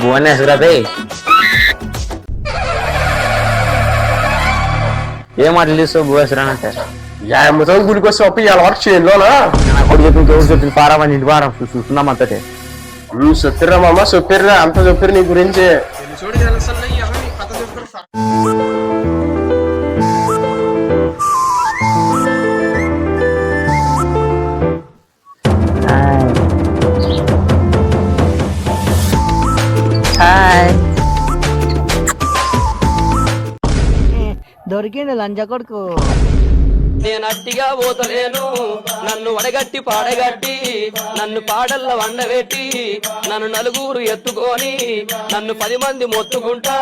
Phone వేసుకురాదే ఏ మాటలు తీసుకో బోసరానంటే ఏమతో గుడికి వస్తే అప్పు ఇవాళ వరకు చేయంలోనా నా కొడుకు చెప్పింది ఎవరు చెప్పింది పారా మంది ఇంటి పారా చూస్తున్నాం అంతటే. చెప్పిర్రా మామ చెప్పిర్రా అంత చెప్పిర్రు నీ గురించి. దొరికిండు లంజ కొడుకు. నేను అట్టిగా పోతలేను. నన్ను వడగట్టి పాడగట్టి నన్ను పాడల్ల వండబెట్టి నన్ను నలుగురు ఎత్తుకొని నన్ను పది మంది మొత్తుకుంటా